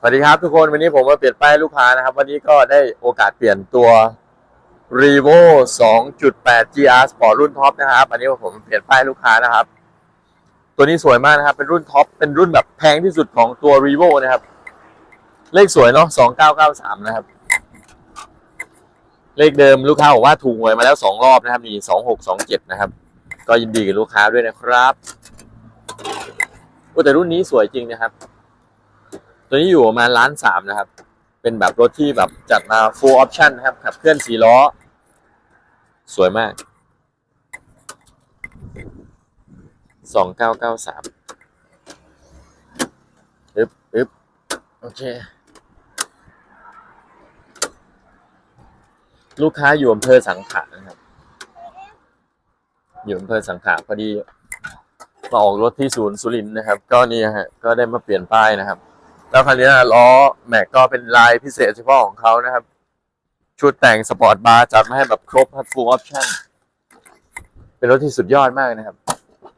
สวัสดีครับทุกคนวันนี้ผมมาเปลี่ยนป้ายลูกค้านะครับ วันนี้ก็ได้โอกาสเปลี่ยนตัว r e v o 2.8 GR Sport รุ่นท็อปนะครับ อันนี้ผมเปลี่ยนป้ายลูกค้านะครับ ตัวนี้สวยมากนะครับ เป็นรุ่นท็อปเป็นรุ่นแบบแพงที่สุดของตัว r e v o นะครับ เลขสวยเนาะ2993 นะครับ เลขเดิมลูกค้าบอกว่าถูกหวยมาแล้วสองรอบนะครับนี่2627 นะครับ ก็ยินดีกับลูกค้าด้วยนะครับแต่รุ่นนี้สวยจริงนะครับ ตัวนี้อยู่ประมาณล้านสามนะครับ เป็นแบบรถที่แบบจัดมา full option นะครับขับเคลื่อนสีล้อ สวยมากสองเก้าเก้าสามอึบอึบโอเค ลูกค้าอยู่อำเภอสังขะนะครับ อยู่อำเภอสังขะพอดีมาออกรถที่ศูนย์สุรินทร์นะครับ ก็นี่ฮะ ก็ได้มาเปลี่ยนป้ายนะครับ แล้วคันนี้ล้อแม็กก็เป็นลายพิเศษเฉพาะของเขานะครับ ชุดแต่งสปอร์ตบาร์จัดมาให้แบบครบครับ full option เป็นรถที่สุดยอดมากนะครับ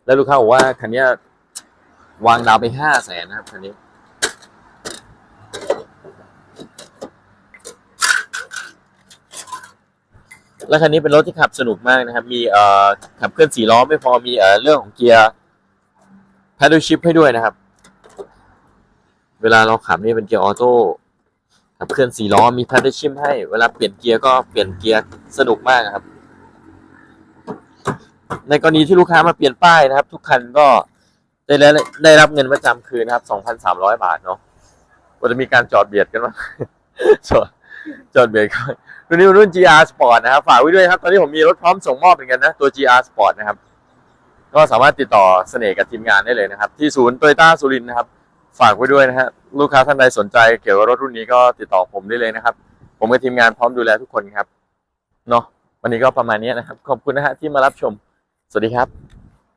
แล้วลูกค้าบอกว่าคันนี้วางดาวไปห้าแสนนะครับคันนี้ แล้วคันนี้เป็นรถที่ขับสนุกมากนะครับ มีเอ่อขับเคลื่อนสี่ล้อไม่พอมีเอ่อเรื่องของเกียร์ paddle shift ให้ด้วยนะครับ เวลาเราขับนี่เป็นเกียร์ออโต้ขับเคลื่อนสี่ล้อมี paddle shift ให้ เวลาเปลี่ยนเกียร์ก็เปลี่ยนเกียร์สนุกมากครับ ในกรณีที่ลูกค้ามาเปลี่ยนป้ายนะครับ ทุกคันก็ได้แล้วได้รับเงินประจำคืนนะครับ2,300บาทเนาะว่าจะมีการจอดเบียดกันมั้ยจอดจอดเบียดกันรุ่นนี้รุ่น GR Sport นะครับ ฝากไว้ด้วยครับ ตอนนี้ผมมีรถพร้อมส่งมอบเหมือนกันนะ ตัว GR Sport นะครับ ก็สามารถติดต่อเสน่ห์กับทีมงานได้เลยนะครับ ที่ศูนย์โตโยต้าสุรินทร์นะครับ ฝากไว้ด้วยนะฮะลูกค้าท่านใดสนใจเกี่ยวกับรถรุ่นนี้ก็ติดต่อผมได้เลยนะครับ ผมกับทีมงานพร้อมดูแลทุกคนครับเนาะวันนี้ก็ประมาณนี้นะครับ ขอบคุณนะฮะที่มารับชม สวัสดีครับ